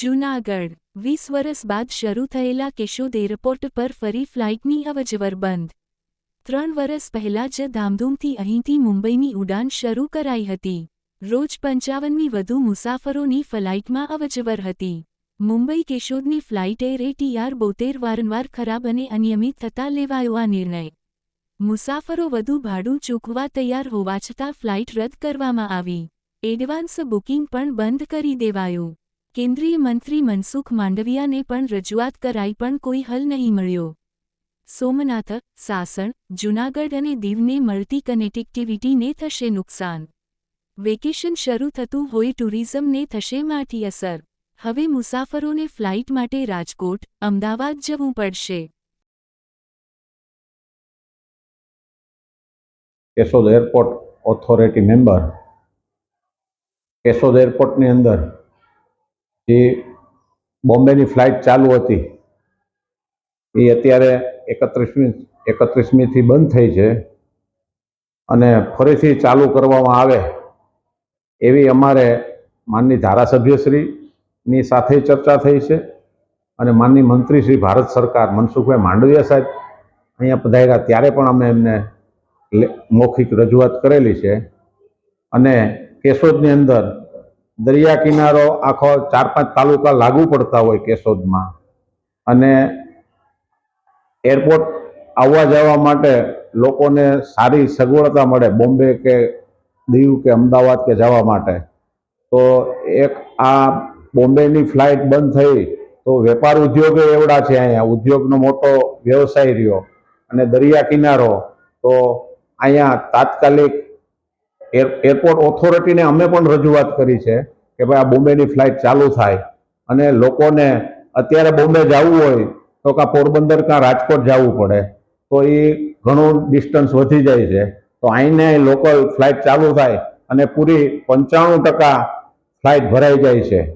જૂનાગઢ, વીસ વર્ષ બાદ શરૂ થયેલા કેશોદ એરપોર્ટ પર ફરી ફ્લાઇટની અવજવર બંધ. ત્રણ વર્ષ પહેલા જ ધામધૂમથી અહીંથી મુંબઈની ઉડાન શરૂ કરાઈ હતી. રોજ પંચાવનમી વધુ મુસાફરોની ફ્લાઇટમાં અવજવર હતી. મુંબઈ કેશોદની ફ્લાઇટ એર એટીઆર બોતેર વારંવાર ખરાબ અને અનિયમિત થતા લેવાયો આ નિર્ણય. મુસાફરો વધુ ભાડું ચૂકવા તૈયાર હોવા છતાં ફ્લાઇટ રદ કરવામાં આવી. એડવાન્સ બુકિંગ પણ બંધ કરી દેવાયું. કેન્દ્રીય મંત્રી મનસુખ માંડવિયાને પણ રજૂઆત કરાઈ પણ કોઈ હલ નહીં મળ્યો. સોમનાથ, સાસણ, જૂનાગઢ અને દીવને મળતી કનેક્ટિવિટીને થશે નુકસાન. વેકેશન શરૂ થતું હોય ટુરિઝમને થશે માઠી અસર. હવે મુસાફરોને ફ્લાઇટ માટે રાજકોટ, અમદાવાદ જવું પડશે. Keshod airport authority member. Keshod એરપોર્ટની અંદર જે બોમ્બેની ફ્લાઇટ ચાલુ હતી. એ અત્યારે એકત્રીસમી, એકત્રીસમીથી બંધ થઈ છે અને ફરીથી ચાલુ કરવામાં આવે એવી અમારે માનની ધારાસભ્યશ્રીની સાથે ચર્ચા થઈ છે અને માનની મંત્રી શ્રી ભારત સરકાર મનસુખભાઈ માંડવિયા સાહેબ અહીંયા પધાર્યા ત્યારે પણ અમે એમને મૌખિક રજૂઆત કરેલી છે અને કેશોદની અંદર દરિયા કિનારો આખો ચાર પાંચ તાલુકા લાગુ પડતા હોય કેશોદમાં. અને એરપોર્ટ આવવા જવા માટે લોકોને સારી સગવડતા મળે બોમ્બે કે દીવ કે અમદાવાદ કે જવા માટે. તો એક આ બોમ્બેની ફ્લાઇટ બંધ થઈ તો વેપાર ઉદ્યોગે એવડા છે અહીંયા. ઉદ્યોગનો મોટો વ્યવસાય રહ્યો. અને દરિયા કિનારો તો અહીંયા તાત્કાલિક એરપોર્ટ ઓથોરિટીને અમે પણ રજૂઆત કરી છે કે ભાઈ આ બોમ્બેની ફ્લાઇટ ચાલુ થાય. અને લોકોને અત્યારે બોમ્બે જવું હોય તો કાં પોરબંદર કાં રાજકોટ જવું પડે. તો એ ઘણું ડિસ્ટન્સ વધી જાય છે. તો અહીંને લોકલ ફ્લાઇટ ચાલુ થાય અને પૂરી પંચાણું ટકા ફ્લાઇટ ભરાઈ જાય છે.